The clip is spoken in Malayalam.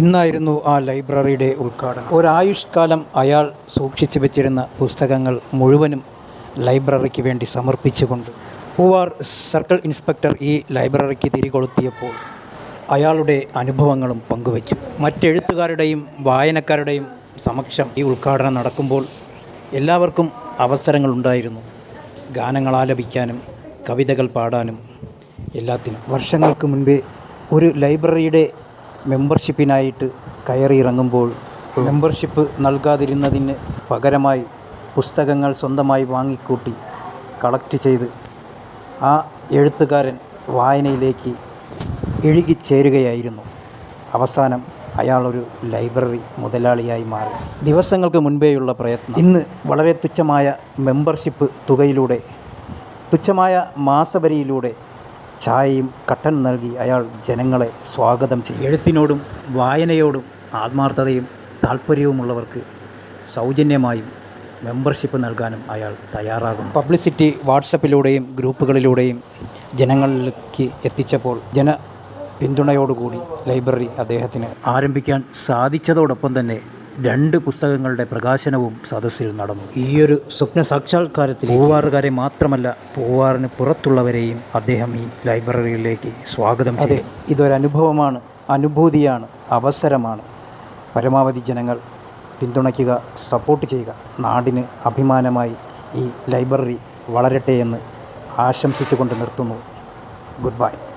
ഇന്നായിരുന്നു ആ ലൈബ്രറിയുടെ ഉദ്ഘാടനം. ഒരായുഷ്കാലം അയാൾ സൂക്ഷിച്ചു വെച്ചിരുന്ന പുസ്തകങ്ങൾ മുഴുവനും ലൈബ്രറിക്ക് വേണ്ടി സമർപ്പിച്ചുകൊണ്ട് പൂവാർ സർക്കിൾ ഇൻസ്പെക്ടർ ഈ ലൈബ്രറിക്ക് തിരികൊളുത്തിയപ്പോൾ അയാളുടെ അനുഭവങ്ങളും പങ്കുവച്ചു. മറ്റെഴുത്തുകാരുടെയും വായനക്കാരുടെയും സമക്ഷം ഈ ഉദ്ഘാടനം നടക്കുമ്പോൾ എല്ലാവർക്കും അവസരങ്ങളുണ്ടായിരുന്നു. ഗാനങ്ങൾ ആലപിക്കാനും കവിതകൾ പാടാനും എല്ലാത്തിനും. വർഷങ്ങൾക്ക് മുൻപേ ഒരു ലൈബ്രറിയുടെ മെമ്പർഷിപ്പിനായിട്ട് കയറിയിറങ്ങുമ്പോൾ മെമ്പർഷിപ്പ് നൽകാതിരുന്നതിന് പകരമായി പുസ്തകങ്ങൾ സ്വന്തമായി വാങ്ങിക്കൂട്ടി കളക്ട് ചെയ്ത് ആ എഴുത്തുകാരൻ വായനയിലേക്ക് ഇഴുകിച്ചേരുകയായിരുന്നു അവസാനം അയാളൊരു ലൈബ്രറി മുതലാളിയായി മാറി. ദിവസങ്ങൾക്ക് മുൻപേയുള്ള പ്രയത്നം. ഇന്ന് വളരെ തുച്ഛമായ മെമ്പർഷിപ്പ് തുകയിലൂടെ തുച്ഛമായ മാസവരിയിലൂടെ ചായയും കട്ടൻ നൽകി അയാൾ ജനങ്ങളെ സ്വാഗതം ചെയ്യും എഴുത്തിനോടും വായനയോടും ആത്മാർത്ഥതയും താല്പര്യവുമുള്ളവർക്ക് സൗജന്യമായും മെമ്പർഷിപ്പ് നൽകാനും അയാൾ തയ്യാറാകും പബ്ലിസിറ്റി വാട്സപ്പിലൂടെയും ഗ്രൂപ്പുകളിലൂടെയും ജനങ്ങളിലേക്ക് എത്തിച്ചപ്പോൾ ജന പിന്തുണയോടുകൂടി ലൈബ്രറി അദ്ദേഹത്തിന് ആരംഭിക്കാൻ സാധിച്ചതോടൊപ്പം തന്നെ രണ്ട് പുസ്തകങ്ങളുടെ പ്രകാശനവും സദസ്സിൽ നടന്നു. ഈ ഒരു സ്വപ്ന സാക്ഷാത്കാരത്തിൽ പൂവാറുകാരെ മാത്രമല്ല പൂവാറിന് പുറത്തുള്ളവരെയും അദ്ദേഹം ഈ ലൈബ്രറിയിലേക്ക് സ്വാഗതം ചെയ്തു. ഇതൊരനുഭവമാണ് അനുഭൂതിയാണ് അവസരമാണ്. പരമാവധി ജനങ്ങൾ പിന്തുണയ്ക്കുക സപ്പോർട്ട് ചെയ്യുക നാടിന് അഭിമാനമായി ഈ ലൈബ്രറി വളരട്ടെ എന്ന് ആശംസിച്ചുകൊണ്ട് നിർത്തുന്നു. Good bye.